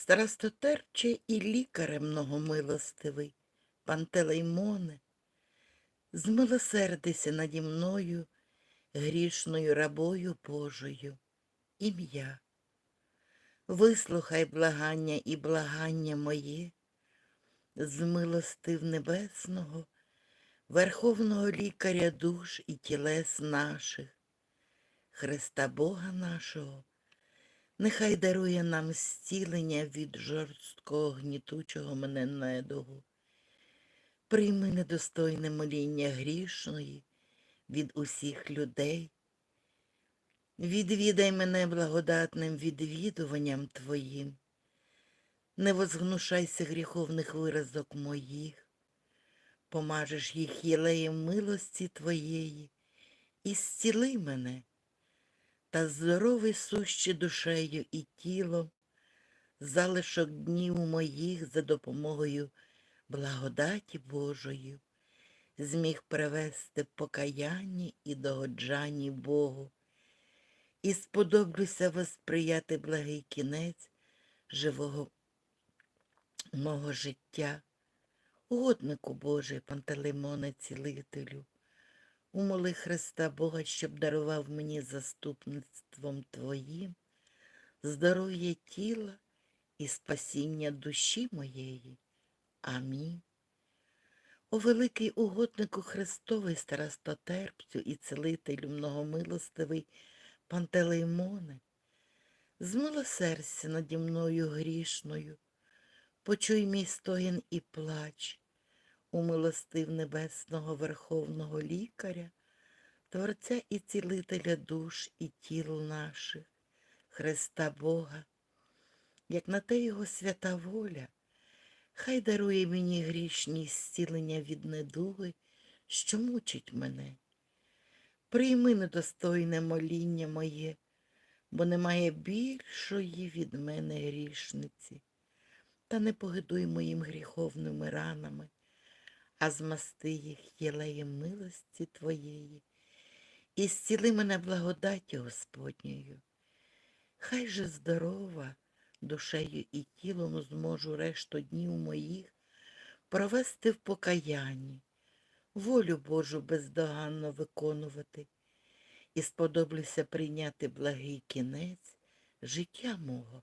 Старостотерче і лікаре многомилостивий, Пантелеймоне, змилосердися наді мною, грішною рабою Божою, ім'я. Вислухай благання і благання моє, з милостив небесного, Верховного лікаря душ і тілес наших, Христа Бога нашого, нехай дарує нам зцілення від жорсткого гнітучого мене недугу. Прийми недостойне моління грішної від усіх людей. Відвідай мене благодатним відвідуванням Твоїм. Не возгнушайся гріховних виразок моїх, помажеш їх єлеєм милості Твоєї, і зціли мене, та здоровий сущі душею і тілом, залишок днів моїх за допомогою благодаті Божою, зміг привести в покаянні і догоджанні Богу, і сподоблюся восприяти благий кінець живого мого життя, угоднику Божий, Пантелеймоне цілителю, умоли Христа Бога, щоб дарував мені заступництвом Твоїм, здоров'я тіла і спасіння душі моєї. Амінь. О великий угоднику Христовий, старостотерпцю і целителю многомилостивий Пантелеймоне, змилосердься наді мною грішною, почуй мій стогін і плач, умилостив небесного Верховного лікаря, Творця і цілителя душ і тіл наших, Христа Бога, як на те його свята воля, хай дарує мені грішні зцілення від недуги, що мучить мене. Прийми недостойне моління моє, бо немає більшої від мене грішниці, та не погидуй моїм гріховними ранами, а змасти їх єлеєм милості Твоєї, і зціли мене благодаттю Господньою. Хай же здорова душею і тілом зможу решту днів моїх провести в покаянні, волю Божу бездоганно виконувати і сподоблюся прийняти благий кінець життя мого.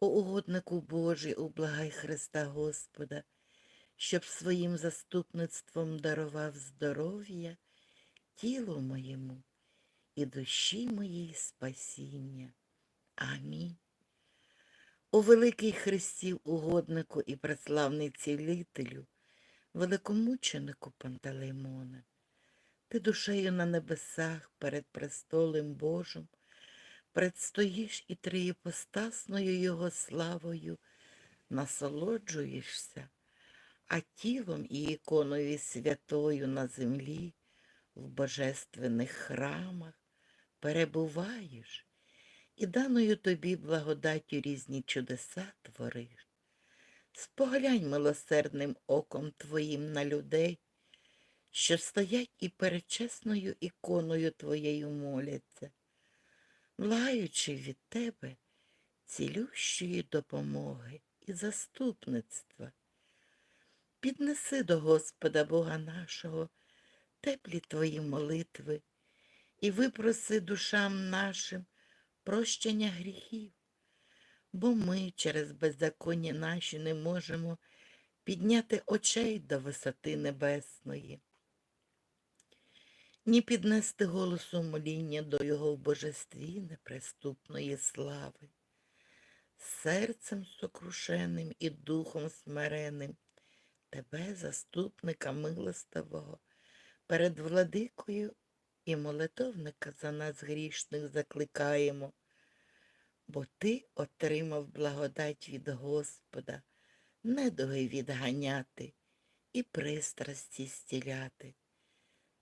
О угоднику Божий, ублагай Христа Господа, щоб своїм заступництвом дарував здоров'я тілу моєму і душі моїй спасіння. Амінь. О великий Христів угоднику і преславний цілителю, великомученику Пантелеймоне, ти душею на небесах перед престолем Божим предстоїш і триєпостасною Його славою насолоджуєшся, а тілом і іконою святою на землі в божественних храмах перебуваєш і даною тобі благодаттю різні чудеса твориш. Споглянь милосердним оком твоїм на людей, що стоять і перед чесною іконою твоєю моляться, благаючи від тебе цілющої допомоги і заступництва. Піднеси до Господа Бога нашого теплі твої молитви і випроси душам нашим прощення гріхів, бо ми через беззаконня наші не можемо підняти очей до висоти небесної, ні піднести голосу моління до Його в божестві неприступної слави. Серцем сокрушеним і духом смиреним, Тебе, заступника милостивого, перед владикою і молитовника за нас грішних закликаємо, бо ти отримав благодать від Господа, недуги відганяти і пристрасті стіляти.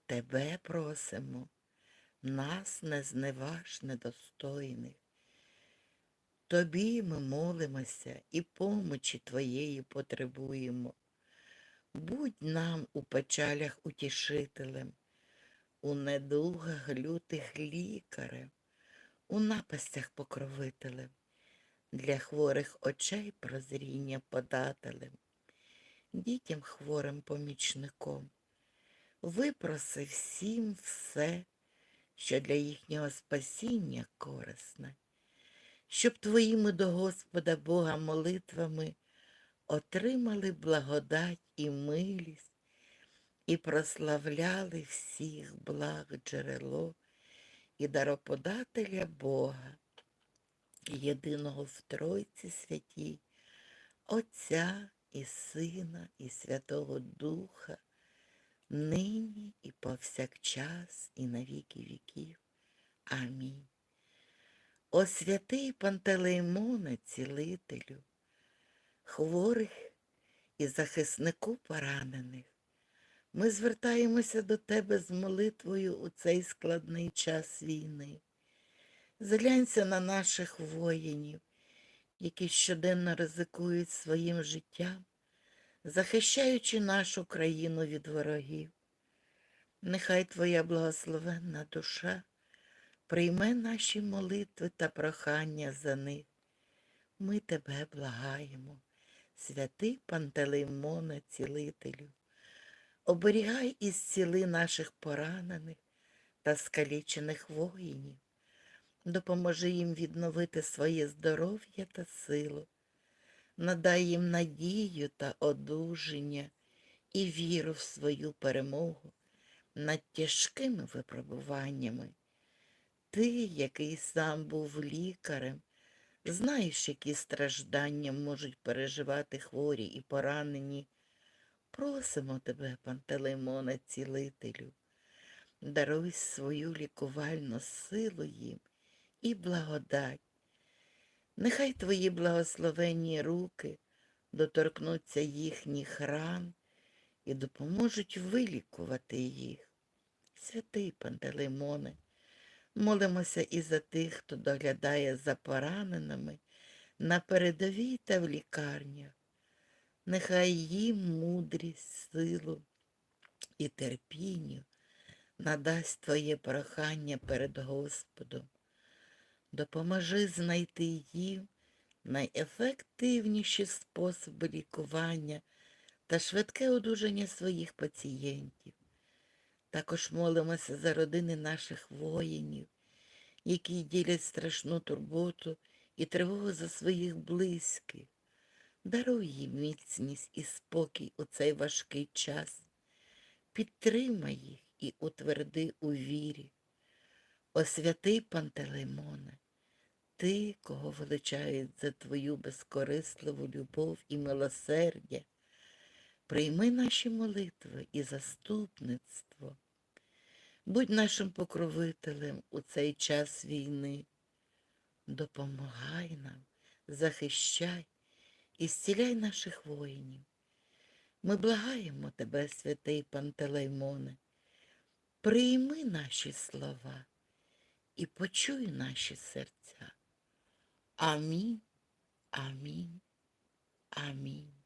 Тебе просимо, нас не зневаж недостойних. Тобі ми молимося і помочі Твоєї потребуємо. Будь нам у печалях утішителем, у недугах лютих лікарем, у напастях покровителем. для хворих очей прозріння подателем, дітям хворим помічником. Випроси всім все, що для їхнього спасіння корисне, щоб твоїми до Господа Бога молитвами отримали благодать і милість і прославляли всіх благ джерело і дароподателя Бога, єдиного в Тройці святій, Отця і Сина, і Святого Духа, нині і повсякчас, і на віки віків. Амінь. О святий Пантелеймоне, цілителю, хворих і захиснику поранених, ми звертаємося до тебе з молитвою у цей складний час війни. Зглянься на наших воїнів, які щоденно ризикують своїм життям, захищаючи нашу країну від ворогів. Нехай Твоя благословенна душа прийме наші молитви та прохання за них. Ми тебе благаємо, святий Пантелеймоне, цілителю. Оберігай і зціли наших поранених та скалічених воїнів. Допоможи їм відновити своє здоров'я та силу. Надай їм надію та одужання і віру в свою перемогу над тяжкими випробуваннями. Ти, який сам був лікарем, знаєш, які страждання можуть переживати хворі і поранені. Просимо тебе, Пантелеймоне, цілителю, даруй свою лікувальну силу їм і благодать. Нехай твої благословенні руки доторкнуться їхніх ран і допоможуть вилікувати їх. Святий Пантелеймоне, молимося і за тих, хто доглядає за пораненими на передовій та в лікарнях. Нехай їм мудрість, силу і терпінню надасть Твоє прохання перед Господом. Допоможи знайти їм найефективніші способи лікування та швидке одужання своїх пацієнтів. Також молимося за родини наших воїнів, які ділять страшну турботу і тривогу за своїх близьких. Даруй їм міцність і спокій у цей важкий час. Підтримай їх і утверди у вірі. О святий Пантелеймоне, ти, кого величають за твою безкорисливу любов і милосердя, прийми наші молитви і заступництво. Будь нашим покровителем у цей час війни. Допомагай нам, захищай і зціляй наших воїнів. Ми благаємо тебе, святий Пантелеймоне, прийми наші слова і почуй наші серця. Амінь, амінь, амінь.